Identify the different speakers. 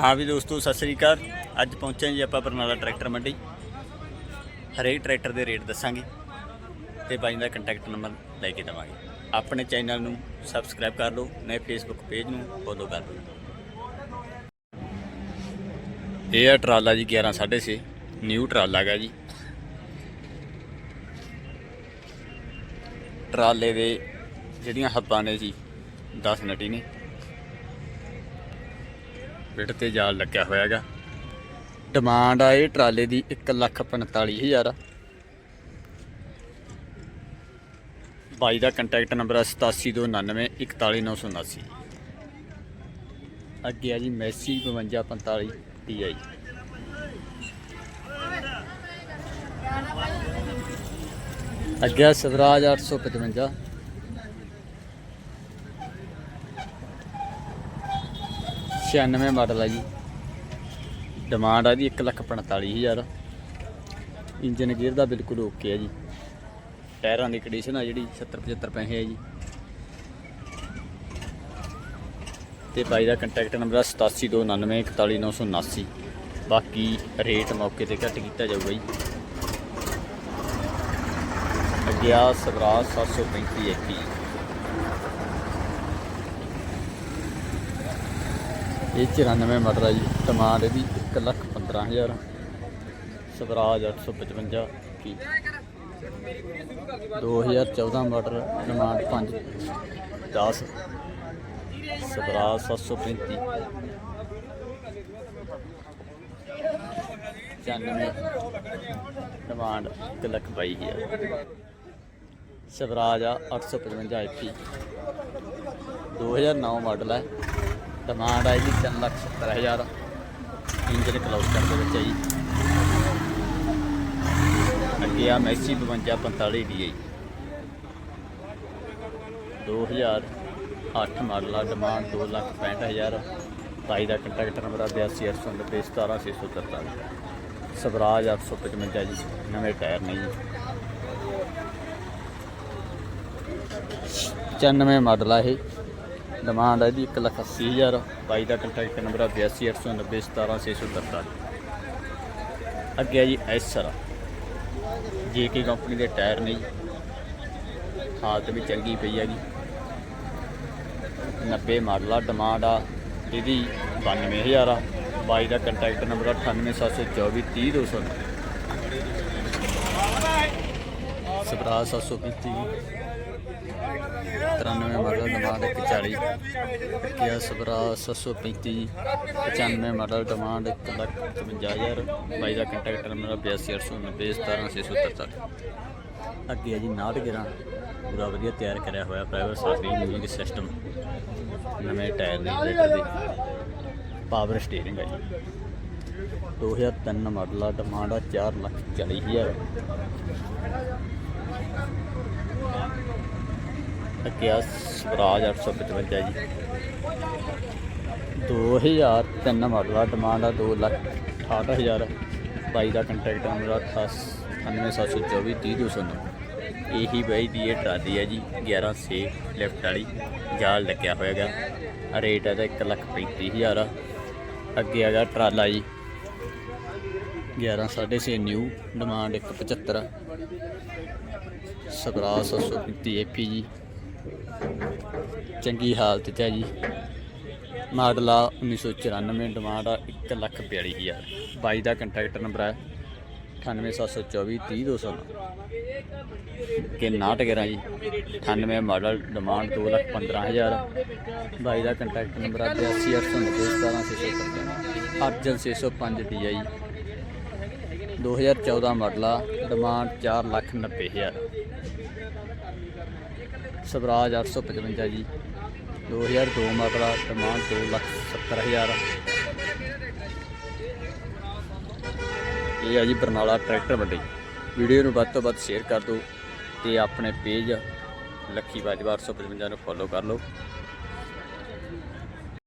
Speaker 1: ਹਾਂ ਵੀ ਦੋਸਤੋ, ਸਤਿ ਸ੍ਰੀ ਅਕਾਲ। ਅੱਜ ਪਹੁੰਚੇ ਜੀ ਆਪਾਂ ਬਰਨਾਲਾ ਟਰੈਕਟਰ ਮੰਡੀ। ਹਰੇਕ ਟਰੈਕਟਰ ਦੇ ਰੇਟ ਦੱਸਾਂਗੇ ਤੇ ਬਾਈ ਦਾ ਕੰਟੈਕਟ ਨੰਬਰ ਲੈ ਕੇ ਦੇਵਾਂਗੇ। ਆਪਣੇ ਚੈਨਲ ਨੂੰ ਸਬਸਕ੍ਰਾਈਬ ਕਰ ਲਓ, ਨਵੇਂ ਫੇਸਬੁੱਕ ਪੇਜ ਨੂੰ ਫੋਲੋ ਕਰ ਲਓ। ਇਹ ਆ ਟਰਾਲਾ ਜੀ 11.5 ਨਿਊ ਟਰਾਲਾ ਹੈਗਾ ਜੀ। ਟਰਾਲੇ ਦੇ ਜਿਹੜੀਆਂ ਹੱਬਾਂ ਨੇ ਜੀ 10 ਨਟੀ ਨੇ। ਪਿੱਠ ਤੇ ਜਾਲ ਲੱਗਿਆ ਹੋਇਆ ਹੈਗਾ ਡਿਮਾਂਡ ਆ ਇਹ ਟਰਾਲੇ ਦੀ 145000 ਬਾਈ ਦਾ ਕੰਟੈਕਟ ਨੰਬਰ ਹੈ 8729 41979 ਅੱਗੇ ਆ ਜੀ ਮੈਸੀ 5245 TI ਅੱਗੇ ਆ ਸਵਰਾਜ 855 96 ਮਾਡਲ ਆ ਜੀ। ਡਿਮਾਂਡ ਆ ਦੀ 145000 ਇੰਜਨ ਗੇਅਰ ਦਾ ਬਿਲਕੁਲ ਓਕੇ ਆ ਜੀ। ਟਾਇਰਾਂ ਦੀ ਕੰਡੀਸ਼ਨ ਆ ਜਿਹੜੀ 70 75 ਪੈਸੇ ਆ ਜੀ। ਤੇ ਬਾਈ ਦਾ ਕੰਟੈਕਟ ਨੰਬਰ ਆ 8729941979 ਬਾਕੀ ਰੇਟ ਮੌਕੇ ਤੇ ਘੱਟ ਕੀਤਾ ਜਾਊਗਾ ਜੀ। ਅੱਗੇ ਆ ਸਵਰਾਜ 735 ਐਪੀ ਇਹ 94 ਮਾਡਲ ਆ ਜੀ। ਡਿਮਾਂਡ ਇਹਦੀ 115000 ਸਵਰਾਜ 855 ਕੀ। 2014 model demand 5 10 Swaraj 735 95 demand 1 lakh ਬਾਈ ਹਜ਼ਾਰ। ਸਵਰਾਜ ਆ 855 ਐਪੀ 2009 ਮਾਡਲ ਹੈ ਡਿਮਾਂਡ ਹੈ ਜੀ 3 ਲੱਖ 70 ਹਜ਼ਾਰ। ਇੰਜਨ ਕਲੌਸਟਰ ਦੇ ਵਿੱਚ ਹੈ ਜੀ। ਅੱਗੇ ਆ ਮੈਸੀ 52 45 ਡੀ 2008 ਮਾਡਲ ਆ, ਡਿਮਾਂਡ 2 ਲੱਖ 65 ਹਜ਼ਾਰ। ਬਾਈ ਦਾ ਕੰਟੈਕਟ ਨੰਬਰ ਆ 8290 17643 ਸਵਰਾਜ 855 ਜੀ, ਨਵੇਂ ਟਾਇਰ ਨੇ ਜੀ। 95 ਮਾਡਲ ਆ ਇਹ। ਡਿਮਾਂਡ ਹੈ ਜੀ 180000 ਬਾਈ ਦਾ ਕੰਟੈਕਟ ਨੰਬਰ ਆ 8289 17643 ਅੱਗੇ ਆ ਜੀ ਐਸਰ। ਜੇਕੇ ਕੰਪਨੀ ਦੇ ਟਾਇਰ ਨੇ ਜੀ। ਹਾਲਤ ਵੀ ਚੰਗੀ ਪਈ ਹੈਗੀ 90 ਮਾਡਲ ਆ, ਡਿਮਾਂਡ ਆ। ਇਹਦੀ 92000 ਆ। ਬਾਈ ਦਾ contact number 98724 30209 Swaraj 735 93 model demand 140 ਕਿਆ ਸਵਰਾ 735 95 ਮਾਡਲ ਡਿਮਾਂਡ 155000 ਬਾਈ ਦਾ ਕੰਟੈਕਟ ਨੰਬਰ 8289 17673 ਅੱਗੇ ਹੈ ਜੀ 911 ਪੂਰਾ ਵਧੀਆ ਤਿਆਰ ਕਰਿਆ ਹੋਇਆ ਪ੍ਰਾਈਵੇਟ ਸਾਥੀ ਮਿਊਜ਼ਿਕ ਸਿਸਟਮ ਨਵੇਂ ਟਾਇਰ ਨੇ ਰੇਟਰ ਪਾਵਰ ਸਟੀਅਰਿੰਗ ਹੈ ਜੀ। 2003 ਮਾਡਲ ਆ ਡਿਮਾਂਡ ਆ 4 ਲੱਖ 40 ਹਜ਼ਾਰ ਅੱਗੇ ਆ ਸਵਰਾਜ 855 ਜੀ। 2003 ਮਾਡਲ ਆ ਡਿਮਾਂਡ ਆ 2 ਲੱਖ 68000 ਬਾਈ ਦਾ ਕੰਟੈਕਟ ਨੰਬਰ 98724 30209 ਇਹੀ ਬਾਈ ਦੀ ਇਹ ਟਰਾਲੀ ਹੈ ਜੀ 11 ਸੇ ਲੈਫਟ ਵਾਲੀ, ਜਾਲ ਲੱਗਿਆ ਹੋਇਆਗਾ ਰੇਟ ਇਹਦਾ 1 ਲੱਖ 35000 ਆ। ਅੱਗੇ ਹੈਗਾ ਟਰਾਲਾ ਜੀ 11 6.5 ਨਿਊ ਡਿਮਾਂਡ 175 ਸਵਰਾਜ 735 ਏਪੀ ਜੀ। ਚੰਗੀ ਹਾਲਤ 'ਚ ਹੈ ਜੀ। ਮਾਡਲ ਆ 1994 ਡਿਮਾਂਡ ਆ 1 ਲੱਖ 42000 ਬਾਈ ਦਾ ਕੰਟੈਕਟ ਨੰਬਰ ਹੈ 98724 30209 ਕਿ 911 ਜੀ? 98 ਮਾਡਲ ਡਿਮਾਂਡ 2 ਲੱਖ 15000 ਬਾਈ ਦਾ ਕੰਟੈਕਟ ਨੰਬਰ ਆ 8289 ਅਰਜਨ 605 DI 2014 ਮਾਡਲ ਆ ਡਿਮਾਂਡ 4 ਲੱਖ 90000 ਸਵਰਾਜ 855 ਜੀ 2002 ਮਾਡਲ ਆ ਡਿਮਾਂਡ 2 ਲੱਖ 70000 ਇਹ ਆ ਜੀ ਬਰਨਾਲਾ ਟਰੈਕਟਰ ਵੱਡੀ। ਵੀਡੀਓ ਨੂੰ ਵੱਧ ਤੋਂ ਵੱਧ ਸ਼ੇਅਰ ਕਰ ਦਿਓ ਤੇ ਆਪਣੇ ਪੇਜ ਲੱਖੀ ਬਾਜਵਾ 855 ਨੂੰ ਫੋਲੋ ਕਰ ਲਓ।